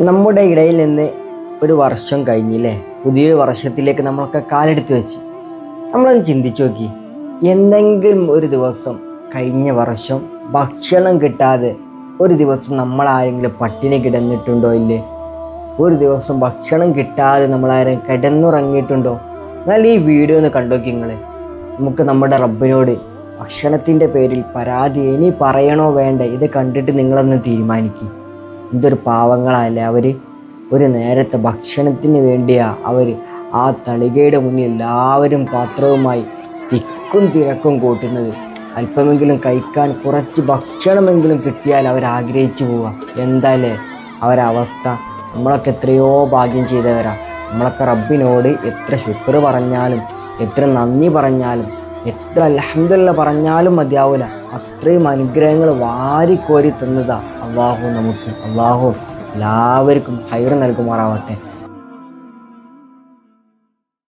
നമ്മുടെ ഇടയിൽ നിന്ന് ഒരു വർഷം കഴിഞ്ഞില്ലേ? പുതിയൊരു വർഷത്തിലേക്ക് നമ്മളൊക്കെ കാലെടുത്ത് വെച്ച്. നമ്മളൊന്ന് ചിന്തിച്ചു നോക്കി. എന്തെങ്കിലും ഒരു ദിവസം കഴിഞ്ഞ വർഷം ഭക്ഷണം കിട്ടാതെ ഒരു ദിവസം നമ്മൾ ആരെങ്കിലും പട്ടിണി കിടന്നിട്ടുണ്ടോ ഇല്ലേ? ഒരു ദിവസം ഭക്ഷണം കിട്ടാതെ നമ്മളാരും കിടന്നുറങ്ങിയിട്ടുണ്ടോ? എന്നാൽ ഈ വീഡിയോ ഒന്ന് കണ്ടോക്കി നിങ്ങൾ നമുക്ക് നമ്മുടെ റബ്ബിനോട് ഭക്ഷണത്തിന്റെ പേരിൽ പരാതി ഇനി പറയണോ വേണ്ട? ഇത് കണ്ടിട്ട് നിങ്ങളൊന്ന് തീരുമാനിക്കും. എന്തൊരു പാവങ്ങളല്ലേ അവർ ഒരു നേരത്തെ ഭക്ഷണത്തിന് വേണ്ടിയാ അവർ ആ തളികയുടെ മുന്നിൽ എല്ലാവരും പാത്രവുമായി തിക്കും തിരക്കും കൂട്ടുന്നത്. അല്പമെങ്കിലും കഴിക്കാൻ കുറച്ച് ഭക്ഷണമെങ്കിലും കിട്ടിയാൽ അവർ ആഗ്രഹിച്ചു പോവാം എന്താല്ലേ? അവരവസ്ഥ നമ്മളൊക്കെ എത്രയോ ഭാഗ്യം ചെയ്തവരാ. നമ്മളൊക്കെ റബ്ബിനോട് എത്ര ശുക്ർ പറഞ്ഞാലും എത്ര നന്ദി പറഞ്ഞാലും എത്ര അലഹമില്ല പറഞ്ഞാലും മതിയാവില്ല അത്രയും അനുഗ്രഹങ്ങൾ വാരിക്കോരി തന്നതാ അള്ളാഹു നമുക്ക്. അള്ളാഹു എല്ലാവർക്കും ഹൈർ നൽകുമാറാവട്ടെ.